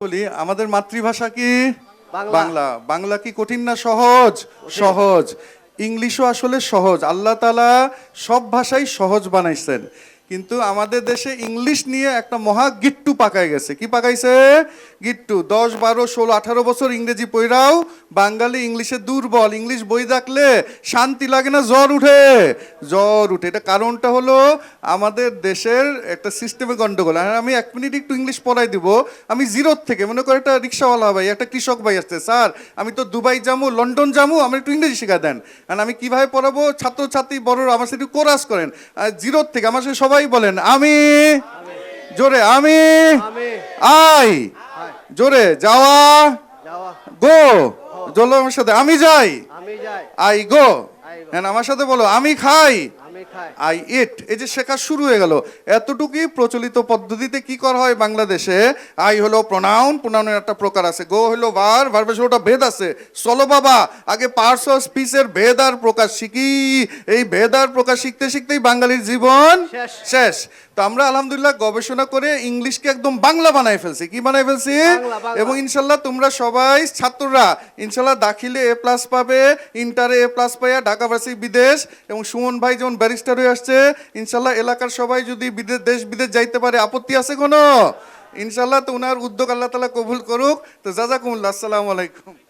বলি আমাদের মাতৃভাষা কি? বাংলা। বাংলা। কি কঠিন না সহজ? সহজ। ইংলিশও আসলে সহজ। আল্লাহ তালা সব ভাষাই সহজ বানাইছেন। কিন্তু আমাদের দেশে ইংলিশ নিয়ে একটা মহা গিট্টু পাকাই গেছে। কি পাকাইছে? গিট্টু। দশ, বারো, ষোলো, আঠারো বছর ইংরেজি পড়াও বাঙালি ইংলিশে দুর্বল। ইংলিশ বই দেখলে শান্তি লাগে না, জ্বর উঠে। জ্বর উঠে। এটা কারণটা হলো আমাদের দেশের একটা সিস্টেমে গন্ডগোল। আর আমি এক মিনিট একটু ইংলিশ পড়াই দিব। আমি জিরোর থেকে, মনে করে একটা রিক্সাওয়ালা ভাই, একটা কৃষক ভাই আসছে, স্যার, আমি তো দুবাই যাব লন্ডন যাব আমার একটু ইংরেজি শেখা দেন। আর আমি কীভাবে পড়াবো? ছাত্রছাত্রী বড় আমার সাথে একটু কোরাস করেন। জিরোর থেকে, আমার সাথে সবাই বলেন আমি। জোরে আমি। আই। জোরে যাওয়া। যাওয়া গো। জলো আমার সাথে আমি যাই। I go. হ্যাঁ আমার সাথে বলো আমি খাই। আই ইট এই যে শেখা শুরু হয়ে গেল। এতটুকুই প্রচলিত পদ্ধতিতে কি করা হয় বাংলাদেশে? আই হলো প্রোনাউন প্রোনাউনের একটা প্রকার আছে। গো হলো ভার ভার্বের ওটা ভেদ আছে। চলো বাবা আগে পার্টস অফ স্পিচের ভেদ আর প্রকাশ শিখি। এই ভেদ আর প্রকাশ শিখতে শিখতেই বাঙালির জীবন শেষ। তো আমরা আলহামদুলিল্লাহ গবেষণা করে ইংলিশকে একদম বাংলা বানাই ফেলছি। কি বানাই ফেলছি। এবং ইনশাল্লাহ তোমরা সবাই ছাত্ররা ইনশাল্লাহ দাখিলে এ প্লাস পাবে ইন্টারে এ প্লাস পাইয়া ঢাকা ভার্সিটি বিদেশ এবং সুমন ভাই যেমন ব্যারিস্টার হয়ে আসছে। ইনশাল্লাহ এলাকার সবাই যদি বিদেশ দেশ বিদেশ যাইতে পারে, আপত্তি আছে কোনো? ইনশাল্লাহ তো উনার উদ্যোগ আল্লাহ তালা কবুল করুক। তো জাজাকুমুল্লা আসসালামু আলাইকুম।